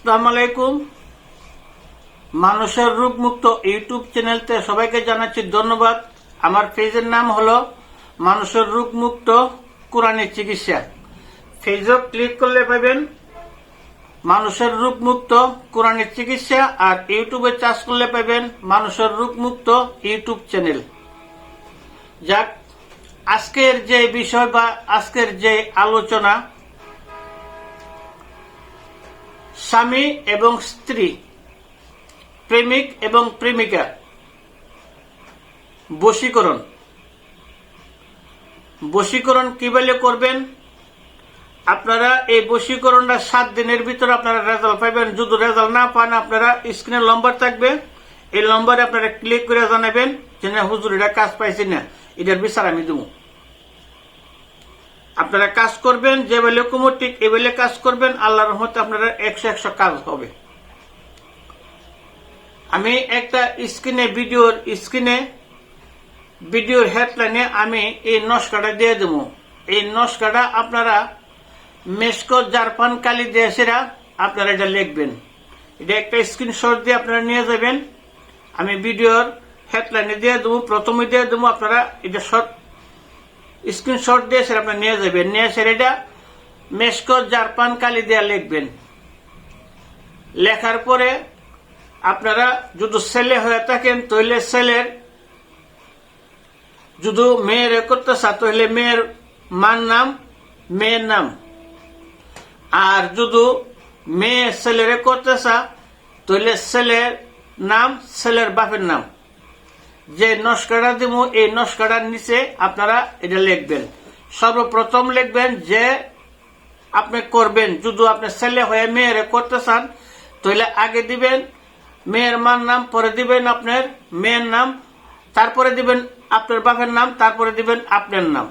আসসালামু আলাইকুম। মানুষের রূপ মুক্ত ইউটিউব চ্যানেলতে সবাইকে জানাচ্ছি ধন্যবাদ। আমার পেজের নাম হলো মানুষের রূপ মুক্ত কোরআনের চিকিৎসা। ফেসবুক ক্লিক করলে পাবেন মানুষের রূপ মুক্ত কোরআনের চিকিৎসা আর ইউটিউবে চার্জ করলে পাবেন মানুষের রূপ মুক্ত ইউটিউব চ্যানেল। যাক, আজকের যে বিষয় বা আজকের যে আলোচনা স্বামী এবং স্ত্রী, প্রেমিক এবং প্রেমিকা। বশীকরণ। বশীকরণ কীভাবে করবেন? আপনারা এই বশীকরণটা সাত দিনের ভিতরে আপনারা রেজাল্ট পাবেন যদি রেজাল্ট না পান, আপনারা স্ক্রিনে নম্বর থাকবে। এই নম্বরে আপনারা ক্লিক করে জানাবেন যে না হুজুর এটা কাজ পাইছি না। এটার বিচার আমি দেবো। আপনারা কাজ করবেন, যে বেলে কুমোর ঠিক বেলে কাজ করবেন, আল্লাহর রহমতে আপনারা একশো একশো কাজ হবে। আমি একটা স্ক্রিনে ভিডিওর স্ক্রিনে ভিডিওর হেডলাইনে আমি এই নস্কাটা দিয়ে দেব। এই নস্কাটা আপনারা মেসকো জারপান কালি দেশেরা আপনারা এটা লিখবেন। এটা একটা স্ক্রিনশট দিয়ে আপনারা নিয়ে যাবেন। আমি ভিডিওর হেডলাইনে দিয়ে দেবো, প্রথমে দিয়ে দেবো, আপনারা এটা শর্ট স্ক্রিনশট দিয়ে সেটা আপনি নিয়ে যাবেন। নিয়ে সেটা এটা মেসকো জারপান কালি দিয়ে লিখবেন। লেখার পরে আপনারা যদি ছেলে হয়ে থাকেন, তাহলে ছেলের যদি মেয়ের করতে চা তাহলে মেয়ের মার নাম, মেয়ের নাম। আর যদি মেয়ে ছেলেরে করতে চা তাহলে ছেলের নাম, ছেলের বাপের নাম। যে নস্কাটা দিব এই নস্কাটার নিচে আপনারা এটা লিখবেন। সর্বপ্রথম লিখবেন যে আপনি করবেন যদি আপনি ছেলে হয়ে মেয়েরে করতে চান, তাহলে আগে দিবেন মেয়ের মার নাম, পরে দিবেন আপনার মেয়ের নাম, তারপরে দিবেন আপনার বাপের নাম, তারপরে দিবেন আপনার নাম।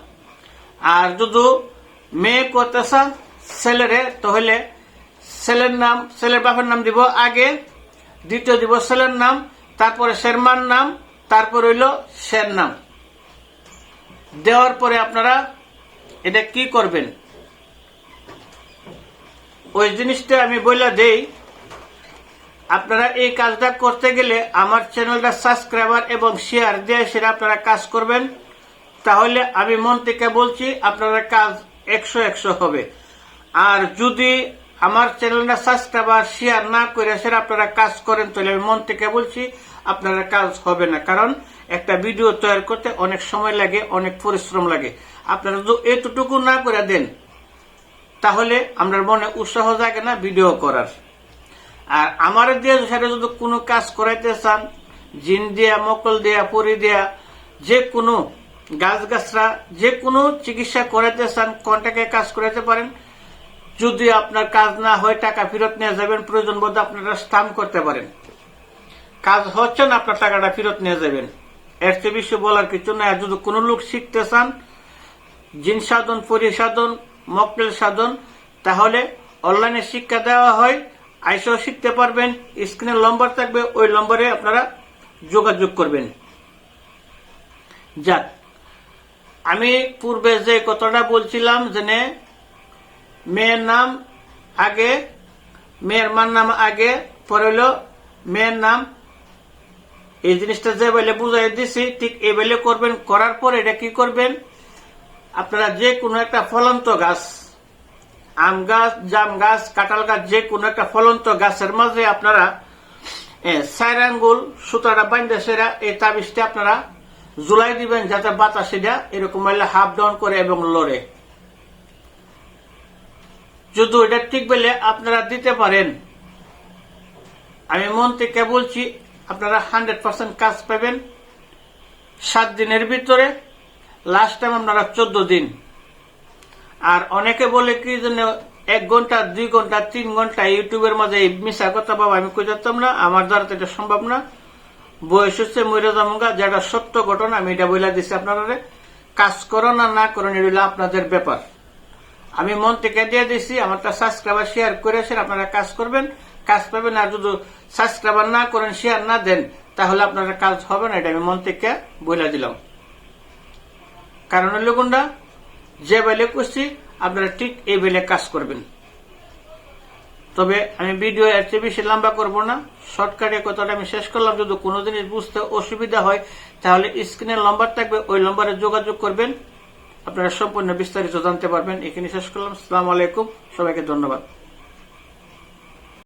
আর যদি মেয়ে করতে চান ছেলেরে, তাহলে ছেলের নাম, ছেলের বাপের নাম দিব আগে, দ্বিতীয় দিব ছেলের নাম, তারপরে শেরমার নাম তারপর হইল শের নাম দেওয়ার পরে আপনারা এটা কি করবেন? ওই জিনিসটা আমি বলে দেই, আপনারা এই কাজটা করতে গেলে আমার চ্যানেলটা সাবস্ক্রাইবার এবং শেয়ার দিয়ে সেটা আপনারা কাজ করবেন। তাহলে আমি মন থেকে বলছি আপনারা কাজ একশো একশো হবে। আর যদি আমার চ্যানেলটা সাবস্ক্রাইবার শেয়ার না করে সেটা আপনারা কাজ করেন, তাহলে আমি মন থেকে বলছি আপনারা কাজ হবে না। কারণ একটা ভিডিও তৈরি করতে অনেক সময় লাগে, অনেক পরিশ্রম লাগে। আপনারা যদি এতটুকু না করে দেন, তাহলে আমরা মনে উৎসাহ জাগে না ভিডিও করার। আর আমার দিয়ে সেটা যদি কোনো কাজ করাইতে চান, জিন দিয়া, মকল দিয়া, পরি দিয়া, যে কোনো গাছ গাছরা, যে কোনো চিকিৎসা করাইতে চান কন্টাকে কাজ করাইতে পারেন। যদি আপনার কাজ না হয়, টাকা ফেরত নিয়ে যাবেন, প্রয়োজন বোধ আপনারা স্থান করতে পারেন। কাজ হচ্ছে না, আপনার টাকাটা ফেরত নিয়ে যাবেন। এর চেয়ে বেশি বলার কিছু না যদি কোনো লোক শিখতে চান, জিন সাধন পরিসাধন মকটেল সাধন, তাহলে অনলাইনে শিক্ষা দেওয়া হয়। আইসেও শিখতে পারবেন। স্ক্রিনে নম্বর থাকবে, ওই নম্বরে আপনারা যোগাযোগ করবেন। যাক, আমি পূর্বে যে কথাটা বলছিলাম যে মেয়ের নাম আগে, মেয়ের মার নাম আগে, পরে হলো মেয়ের নাম। এই জিনিসটা যে বেলে বুঝাই দিছি, ঠিক এই বেলে করবেন, করার পর এটা কি করবেন? আপনারা যে কোনো একটা ফলন্ত গাছ, আম গাছ, জাম গাছ, কাঁঠাল গাছ যে কোনো একটা ফলন্ত গাছের মাঝে আপনারা চার আঙ্গুল, সুতাটা বাইন্দে সেরা, এই তাবিজটা আপনারা জুলাই দিবেন যাতে বাতাসে যা এরকম হাফ ডাউন করে এবং লড়ে। যদি এটা ঠিক বলে আপনারা দিতে পারেন। আমি মন থেকে বলছি, আপনারা হান্ড্রেড পার্সেন্ট কাজ পাবেন। সাত দিনের ভিতরে লাস্ট টাইম আপনারা চোদ্দ দিন। আর অনেকে বলে কি জন্য এক ঘণ্টা, দুই ঘণ্টা, তিন ঘণ্টা ইউটিউবের মাঝে এই মিশা কথা বাবা, আমি কই না? আমার দ্বারা তো এটা সম্ভব না। বয়স হচ্ছে মরে যামুগা যেটা সত্য ঘটনা, আমি এটা বলে দিচ্ছি আপনারা কাজ করো না না করেন এটা আপনাদের ব্যাপার। আমি মন থেকে দিয়ে দিছি, আমারটা সাবস্ক্রাইবার শেয়ার করে আসেন আপনারা কাজ করবেন। কাজ পাবেন, আর যদি সাবস্ক্রাইবার না করেন শেয়ার না দেন, তাহলে আপনারা কাজ হবে না, এটা আমি মন থেকে বলে দিলাম। কারণ হলো কোনটা? যে বেলে করছি, আপনারা ঠিক এই বেলে কাজ করবেন। তবে আমি ভিডিও এর চেয়ে বেশি লম্বা করব না। শর্টকাটে কথাটা আমি শেষ করলাম, যদি কোনো জিনিস বুঝতে অসুবিধা হয়, তাহলে স্ক্রিনের লম্বার থাকবে, ওই লম্বারে যোগাযোগ করবেন। আপনারা সম্পূর্ণ বিস্তারিত জানতে পারবেন। এখানে শেষ করলাম। সালাম আলাইকুম। সবাইকে ধন্যবাদ।